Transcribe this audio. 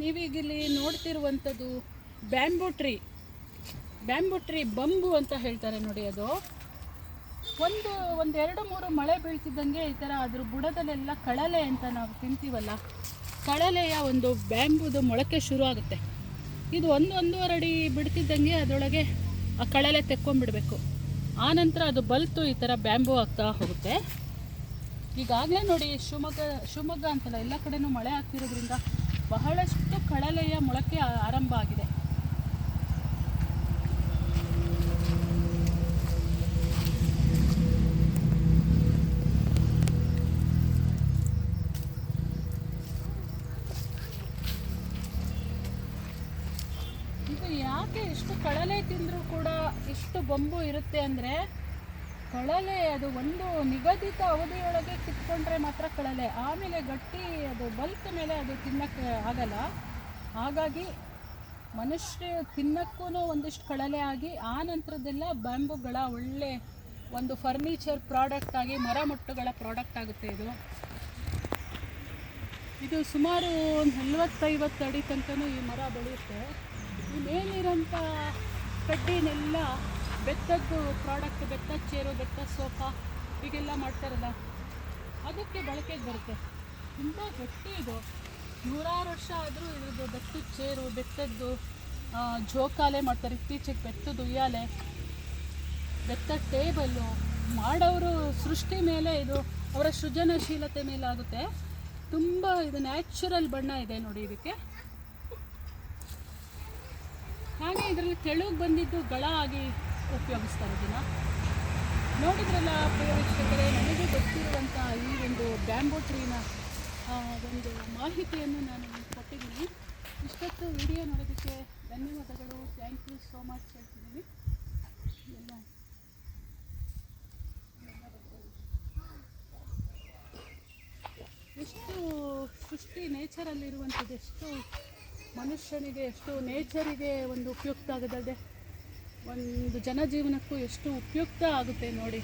ನೀವೀಗ ಇಲ್ಲಿ ನೋಡ್ತಿರುವಂಥದ್ದು bamboo tree. Bamboo tree bamboo ಅಂತ ಹೇಳ್ತಾರೆ ನೋಡಿ ಅದು. ಒಂದು, ಒಂದೆರಡು, ಮೂರು ಮಳೆ ಬೀಳ್ತಿದ್ದಂಗೆ ಈ ಥರ ಅದ್ರ ಬುಡದಲ್ಲೆಲ್ಲ ಕಳಲೆ ಅಂತ ನಾವು ತಿಂತೀವಲ್ಲ, ಕಳಲೆಯ ಒಂದು ಬ್ಯಾಂಬುದು ಮೊಳಕೆ ಶುರು ಆಗುತ್ತೆ. ಇದು ಒಂದು, ಒಂದೂವರೆ ಅಡಿ ಬಿಡ್ತಿದ್ದಂಗೆ ಅದರೊಳಗೆ ಆ ಕಳಲೆ ತೆಕ್ಕೊಂಡ್ಬಿಡ್ಬೇಕು. ಆನಂತರ ಅದು ಬಲ್ತು ಈ ಥರ ಬ್ಯಾಂಬು ಆಗ್ತಾ ಹೋಗುತ್ತೆ. ಈಗಾಗಲೇ ನೋಡಿ ಶಿವಮೊಗ್ಗ ಶಿವಮೊಗ್ಗ ಅಂತಲ್ಲ, ಎಲ್ಲ ಕಡೆನೂ ಮಳೆ ಆಗ್ತಿರೋದ್ರಿಂದ ಬಹಳಷ್ಟು ಕಡಲೆಯ ಮೊಳಕೆ ಆರಂಭ ಆಗಿದೆ. ಇದು ಯಾಕೆ ಇಷ್ಟು ಕಡಲೆ ತಿಂದರೂ ಕೂಡ ಇಷ್ಟು ಬೊಂಬು ಇರುತ್ತೆ ಅಂದರೆ ಕಳಲೆ ಅದು ಒಂದು ನಿಗದಿತ ಅವಧಿಯೊಳಗೆ ಕಿತ್ಕೊಂಡ್ರೆ ಮಾತ್ರ ಕಳಲೆ. ಆಮೇಲೆ ಗಟ್ಟಿ ಅದು ಬಲ್ಕ್ ಮೇಲೆ ಅದು ತಿನ್ನಕ್ಕೆ ಆಗಲ್ಲ. ಹಾಗಾಗಿ ಮನುಷ್ಯ ತಿನ್ನಕ್ಕೂ ಒಂದಿಷ್ಟು ಕಳಲೆ ಆಗಿ, ಆ ನಂತರದೆಲ್ಲ ಬ್ಯಾಂಬುಗಳ ಒಳ್ಳೆ ಒಂದು ಫರ್ನಿಚರ್ ಪ್ರಾಡಕ್ಟ್ ಆಗಿ ಮರಮುಟ್ಟುಗಳ ಪ್ರಾಡಕ್ಟ್ ಆಗುತ್ತೆ ಇದು. ಇದು ಸುಮಾರು ಒಂದು ನಲ್ವತ್ತೈವತ್ತು ಅಡಿ ತನಕನೂ ಈ ಮರ ಬೆಳೆಯುತ್ತೆ. ಈ ಮೇಲಿರೋಂಥ ಕಡ್ಡಿನೆಲ್ಲ ಬೆತ್ತದ್ದು ಪ್ರಾಡಕ್ಟ್ ಬೆತ್ತದ ಚೇರು ಬೆತ್ತದ ಸೋಫಾ, ಹೀಗೆಲ್ಲ ಮಾಡ್ತಾರಲ್ಲ, ಅದಕ್ಕೆ ಬಳಕೆಗೆ ಬರುತ್ತೆ. ತುಂಬ ಗಟ್ಟಿ ಇದು. ನೂರಾರು ವರ್ಷ ಆದರೂ ಇದ್ರದ್ದು ಬೆತ್ತದ ಚೇರು, ಬೆತ್ತದ್ದು ಜೋಕಾಲೆ ಮಾಡ್ತಾರೆ. ಇತ್ತೀಚೆಗೆ ಬೆತ್ತದ ಉಯ್ಯಾಲೆ. ಬೆತ್ತದ ಟೇಬಲ್ಲು. ಮಾಡೋರು ಸೃಷ್ಟಿ ಮೇಲೆ ಇದು, ಅವರ ಸೃಜನಶೀಲತೆ ಮೇಲೆ ಆಗುತ್ತೆ. ತುಂಬ ಇದು ನ್ಯಾಚುರಲ್ ಬಣ್ಣ ಇದೆ ನೋಡಿ ಇದಕ್ಕೆ. ಹಾಗೆ ಇದರಲ್ಲಿ ತೆಳುಗೆ ಬಂದಿದ್ದು ಗಳ ಆಗಿ ಉಪಯೋಗಿಸ್ತಾರೆ ಇದನ್ನ ನೋಡಿದ್ರಲ್ಲ ಪ್ರಿಯ ನನಗೆ ಗೊತ್ತಿರುವಂಥ ಈ ಒಂದು ಬ್ಯಾಂಬೋ ಟ್ರೀನ ಒಂದು ಮಾಹಿತಿಯನ್ನು ನಾನು ಕೊಟ್ಟಿದ್ದೀನಿ. ಇಷ್ಟೊತ್ತು ವಿಡಿಯೋ ನೋಡೋದಕ್ಕೆ ಧನ್ಯವಾದಗಳು. ಥ್ಯಾಂಕ್ ಯು ಸೋ ಮಚ್ ಹೇಳ್ತಿದ್ದೀನಿ. ಎಲ್ಲ ಎಷ್ಟು ಸೃಷ್ಟಿ ನೇಚರಲ್ಲಿರುವಂಥದ್ದು, ಎಷ್ಟು ಮನುಷ್ಯನಿಗೆ, ಎಷ್ಟು ನೇಚರಿಗೆ ಒಂದು ಉಪಯುಕ್ತ ಆಗದಲ್ಲದೆ ಒಂದು ಜನಜೀವನಕ್ಕೂ ಎಷ್ಟು ಉಪಯುಕ್ತ ಆಗುತ್ತೆ ನೋಡಿ.